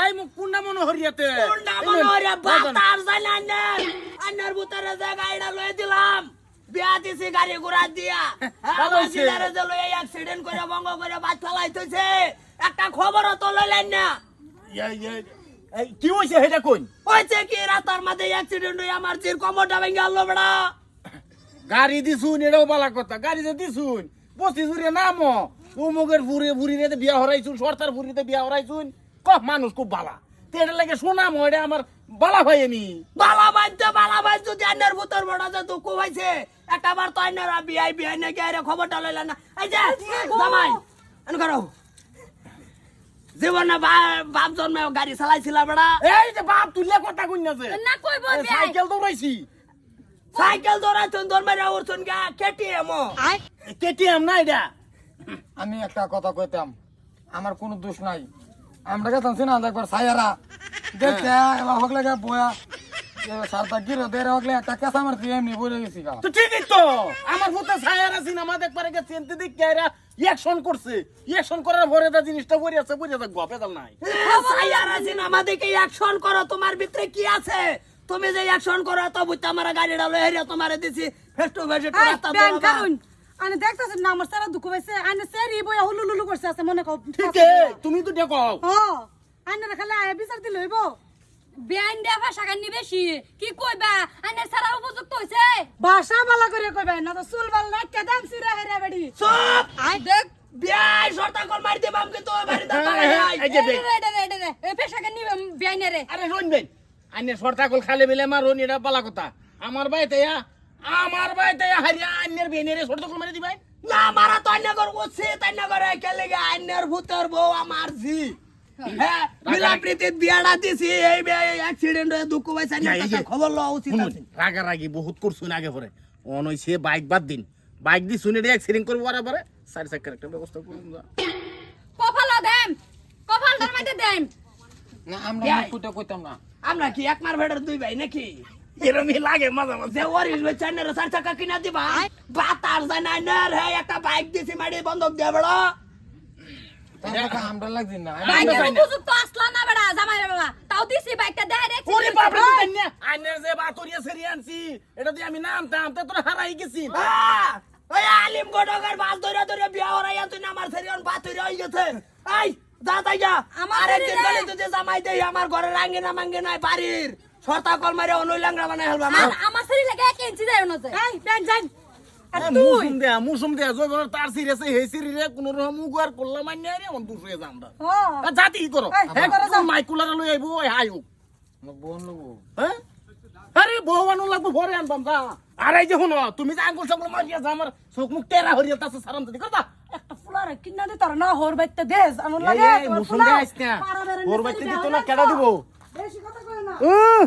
এই মুখ পুন্না মনে হরিয়াতে কোনটা মনে হয় রে বাপ তার জানি আন্নার ভিতরে যে গাড়িটা লয়ে দিলাম। বিয়া দিছি গাড়ি ঘোড়া দিয়া। হইছে। যে লয়ে অ্যাক্সিডেন্ট করে বঙ্গ করে বাদ ফেলাইতেছে একটা খবরও তো লইলেন না। কি হয়েছে সেটা কই হয়েছে কি রাতার মাঝে অ্যাক্সিডেন্ট হয়ে আমার জির কমরটা ভেঙে গেল বেড়া গাড়ি দিছুন এটাও বালা কথা। গাড়ি যে দিছুন পঁচিশ জুড়ে নাম। উমুকের ফুরে ফুরিরে বিয়া হরাইছুন সরতার ফুরিতে বিয়া হরাইছুন। কহ মানুষ খুব বালা। তো এটা লাগে শোনাম এটা আমার বালা ভাই আমি। বালা বাজছে বালা বাজ যদি আন্নার ভিতর বড় যে দুঃখ হয়েছে একটা বার তো আন্নার বিয়াই বিয়াই নাকি আরে খবরটা লইলেন না। এই যে জামাই এন করো। জীবনে বাপ জন্মে গাড়ি চালাইছিল বেড়া। এই যে বাপ তুললে কথা কই না যে। না কইব এ, সাইকেল দৌড়াইছি। সাইকেল দৌড়াইছুন দৌড় উঠছুন গা কেটিএম কেটিএম না এটা। আমি একটা কথা কইতাম আমার কোনো দোষ নাই। আমরা গেছি না একবার সায়ারা দেখতে এবার হকলে গা বয়া। সারটা গিরো দের হকলে একটা কেসা আমার এমনি বলে গেছি গা। তো ঠিকই তো। আমার ভূতে ছায়ার আছে না আমাদের পারে দিক কেরা অ্যাকশন করছে। অ্যাকশন করার পরে দা জিনিসটা পড়ে আছে পড়ে আছে গপে দাল নাই। সাইয়ার আছেন আমাদেরকে অ্যাকশন করো তোমার ভিতরে কি আছে? তুমি যে অ্যাকশন করো তো বুঝতে আমার গাড়িটা লয়ে হেরে তোমারে দিছি ফেস টু ফেস কারণ আমি না আমার সারা দুঃখ পাইছে আনে সেরি বইয়া হুলু লুলু করছে আছে মনে কও ঠিক তুমি তো দেখো। ও আনে খালি আয় বিচার দিল হইব। বেআইন দেয়া ভাষা কান্নি বেশি কি কইবা? আইনের সারা উপযুক্ত হইছে। ভাষা বালা করে কইবে না তো চুল বাল নাই কেদাম সিরা হেরা বেড়ি। চুপ আই দেখ বিয়াই শর্তা কল মারি দিবাম কিন্তু ওই বাড়িতে হ্যাঁ, তালা নাই। এই যে দেখ। রে রে রে রে এ পেশা কান্নি বেআইনে রে। আরে শুনবেন আইনের সরতাকল খালে বেলে মারুন এটা বালা কথা। আমার বাইতে আমার বাইতে হারিয়া বেনেরে সরতাকল মারি দিবাই না মারা তো অন্য করে উঠছে তাই না করে আইনের ভূতের বউ আমার জি হ্যাঁ। মিলা প্রীতির বিয়াটা দিছি এই অ্যাক্সিডেন্ট হয়ে দুঃখ পাইছে না, এই যে- খবর লওয়া উচিত রাগারাগি বহুত করছুন আগে পরে। অন হইছে বাইক বাদ দিন। বাইক দি শুনে রে অ্যাক্সিডেন্ট করব আর পরে। সাইড সাইকেল একটা ব্যবস্থা করুন যা। কপালা দেম কপালটার মধ্যে দেম না আমরা ইয়াই। কইতাম না। আমরা কি এক মার ভেড়ের দুই ভাই নাকি? এরমই লাগে মাঝে মাঝে। ওরিস ভাই চাইনের চার চাকা কিনা দিবা বাতার যায় না না একটা বাইক দিছি মারি বন্ধক দিয়ে বেড়া। আমরা লাগছি না। বাইকের চাই না। উপযুক্ত আসলা না বেড়া জামাই বাবা তাও দিছি বাইকটা দেখাই রে ওরে বাপ রে আইনের যে বাতরিয়া সেরি আনছি এটা দিয়ে আমি নামতাম তে তোর হারাই গেছি! ওই আলিম গডগের বাস ধরে ধরে বিয়া হরাইয়া তুই আমার সেরিয়ন বাতুরি হয়ে গেছে। যা তাই যা। আমার শরীরে- গেলে জামাই দেই আমার ঘরে রাঙ্গে না মাঙ্গে নাই বাড়ির। সর্তা কল মারে অনুলাংরা বানাই হেলবা আর আমার শরীর লাগে এক ইঞ্চি যায় না যায় এই ব্যাংক যাই আর তুই? দেয়া মুসুম দেয়া জয় তার সিরিয়াসে হে সিরিরে কোন রকম উগার করলাম আইনে রে মন দুসে যাম দা। জাতি কি করো। এই, হ্যাঁ করো। মাইকুলার লই আইবো ওই হাইও বোন হ্যাঁ? আরে লাগবো ভরে আনবাম যা। আর এই যে শুনো তুমি যে আঙ্গুল সাঙ্গুল মারিয়া যা আমার চোখ মুখ টেরা হরিয়া তাছে সারাম দিদি করতা? একটা ফুলার কিনা দে তোর না হোর বাইতে দেশ আমার লাগে ফুলার। বেড়ার ওর নিচে বাইতে দিত না কেডা দিব? বেশি কথা কই না উহ